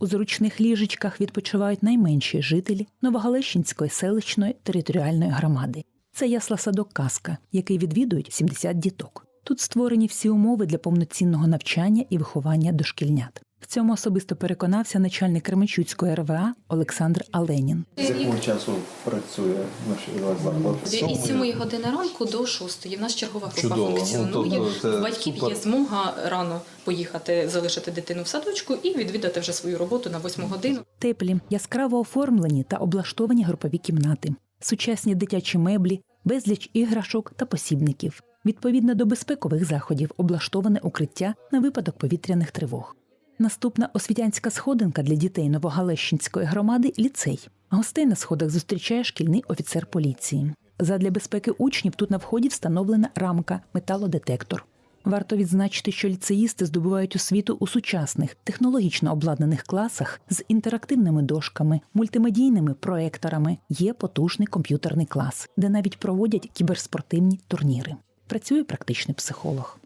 У зручних ліжечках відпочивають найменші жителі Новогалещинської селищної територіальної громади. Це ясла садок Казка, який відвідують 70 діток. Тут створені всі умови для повноцінного навчання і виховання дошкільнят. В цьому особисто переконався начальник Кременчуцької РВА Олександр Аленін. З якого часу працює наш заклад? Із 7 години ранку до 6. В нас чергова група Чудово. Ну, функціонує. тобто це батьків супер. є змога рано поїхати, залишити дитину в садочку і відвідати вже свою роботу на 8 годину. Теплі, яскраво оформлені та облаштовані групові кімнати, сучасні дитячі меблі, безліч іграшок та посібників. Відповідно до безпекових заходів облаштоване укриття на випадок повітряних тривог. Наступна освітянська сходинка для дітей Новогалещинської громади ліцей. Гостей на сходах зустрічає шкільний офіцер поліції. Задля безпеки учнів тут на вході встановлена рамка металодетектор. Варто відзначити, що ліцеїсти здобувають освіту у сучасних технологічно обладнаних класах з інтерактивними дошками, мультимедійними проекторами. Є потужний комп'ютерний клас, де навіть проводять кіберспортивні турніри. Працює практичний психолог.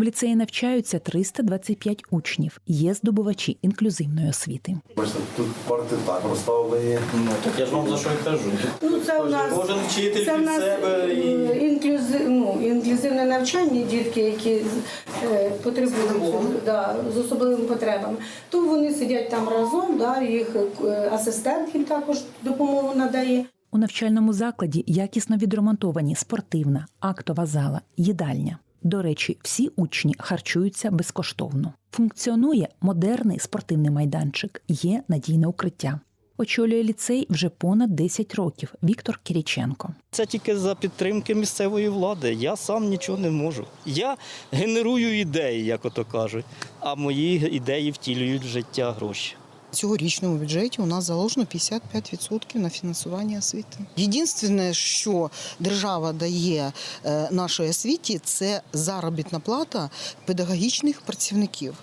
В ліцеї навчаються 325 учнів. Є здобувачі інклюзивної освіти. Бачите, тут парти так розставлені. Ну, так я ж вам за що й кажу. Ну, це у нас, Кожен вчитель це у під нас себе і е, інклюзив, ну, інклюзивне навчання, дітки, які е, потребують да, з особливими потребами. То вони сидять там разом, да, їх е, асистент їм також допомогу надає. У навчальному закладі якісно відремонтовані спортивна, актова зала, їдальня. До речі, всі учні харчуються безкоштовно. Функціонує модерний спортивний майданчик, є надійне укриття. Очолює ліцей вже понад 10 років Віктор Кіріченко. це тільки за підтримки місцевої влади. Я сам нічого не можу. Я генерую ідеї, як ото кажуть, а мої ідеї втілюють в життя гроші. Цьогорічному бюджеті у нас заложено 55% на фінансування освіти. Єдине, що держава дає е, нашій освіті, це заробітна плата педагогічних працівників.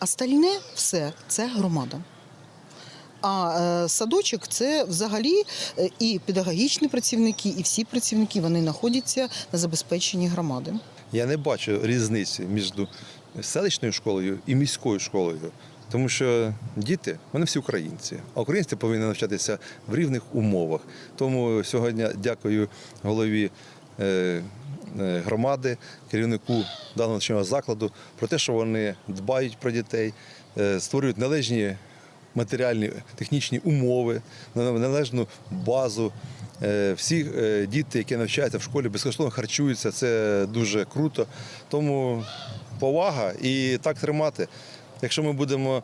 Остальне все це громада. А е, садочок це взагалі е, і педагогічні працівники, і всі працівники вони знаходяться на забезпеченні громади. Я не бачу різниці між селищною школою і міською школою. Тому що діти, вони всі українці, а українці повинні навчатися в рівних умовах. Тому сьогодні дякую голові е, е, громади, керівнику даного навчального закладу про те, що вони дбають про дітей, е, створюють належні матеріальні технічні умови, належну базу. Всі діти, які навчаються в школі, безкоштовно харчуються. Це дуже круто. Тому повага і так тримати. Якщо ми будемо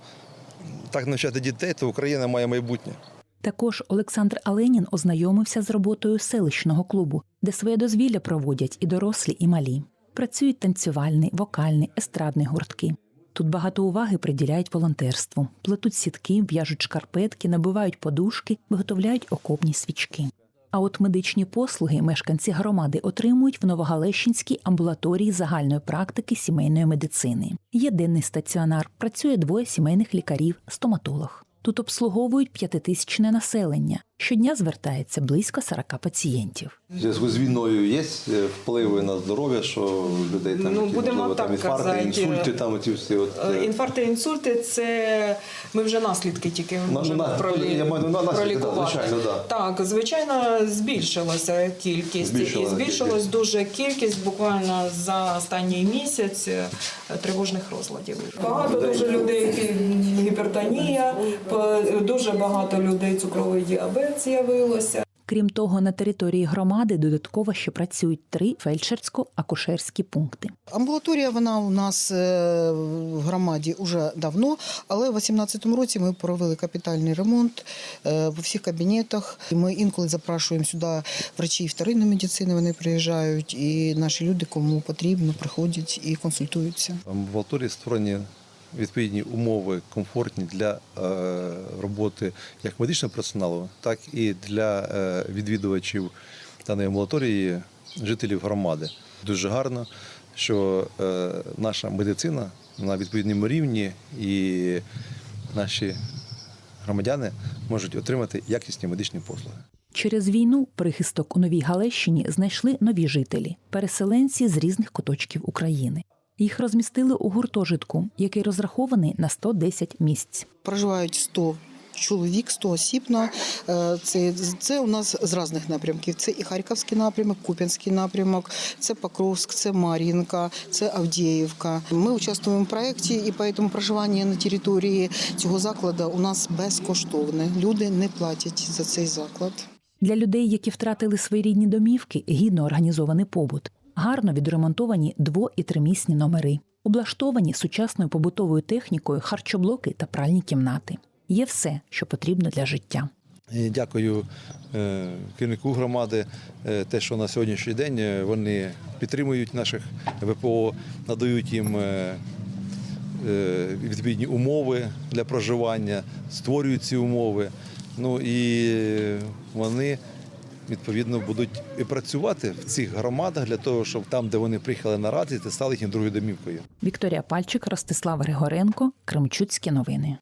так навчати дітей, то Україна має майбутнє. Також Олександр Аленін ознайомився з роботою селищного клубу, де своє дозвілля проводять і дорослі, і малі. Працюють танцювальний, вокальний, естрадний гуртки. Тут багато уваги приділяють волонтерству, плетуть сітки, в'яжуть шкарпетки, набивають подушки, виготовляють окопні свічки. А от медичні послуги мешканці громади отримують в Новогалещинській амбулаторії загальної практики сімейної медицини. Є денний стаціонар, працює двоє сімейних лікарів, стоматолог. Тут обслуговують п'ятитисячне населення. Щодня звертається близько 40 пацієнтів. В зв'язку з війною є е, впливи на здоров'я, що людей там, Ну, які, будемо можливо, там інфаркти, казати. інсульти, там ці всі. От, Е, е, Інфаркти, інсульти це ми вже наслідки тільки На- можемо на- пролі- я маю на- наслідки, да, звичайно, да. Так, звичайно, збільшилася кількість Збільшилася і збільшилась кількість. дуже кількість буквально за останній місяць тривожних розладів. Багато дуже людей які гіпертонія, по- дуже багато людей цукровий діабет з'явилося. Крім того, на території громади додатково ще працюють три фельдшерсько-акушерські пункти. Амбулаторія вона у нас е, в громаді вже давно, але в 2018 році ми провели капітальний ремонт е, в усіх кабінетах. Ми інколи запрошуємо сюди врачів вторинної медицини. Вони приїжджають, і наші люди, кому потрібно, приходять і консультуються. В амбулаторії створені відповідні умови комфортні для е, роботи як медичного персоналу, так і для е, відвідувачів даної амбулаторії, жителів громади. Дуже гарно, що е, наша медицина на відповідному рівні і наші громадяни можуть отримати якісні медичні послуги. Через війну прихисток у Новій Галещині знайшли нові жителі, переселенці з різних куточків України. Їх розмістили у гуртожитку, який розрахований на 110 місць. Проживають 100 чоловік, 100 осіб. На е, це, це у нас з різних напрямків. Це і Харківський напрямок, Куп'янський напрямок, це Покровськ, це Мар'їнка, це Авдіївка. Ми участвуємо в проєкті, і тому проживання на території цього закладу у нас безкоштовне. Люди не платять за цей заклад. Для людей, які втратили свої рідні домівки, гідно організований побут, гарно відремонтовані дво- і тримісні номери, облаштовані сучасною побутовою технікою харчоблоки та пральні кімнати. Є все, що потрібно для життя. Дякую е, керівнику громади, е, те, що на сьогоднішній день е, вони підтримують наших ВПО, надають їм відповідні умови для проживання, створюють ці умови. Ну і вони відповідно будуть і працювати в цих громадах для того, щоб там, де вони приїхали наразі, це стало їхньою другою домівкою. Вікторія Пальчик, Ростислав Григоренко, Кремчуцькі новини.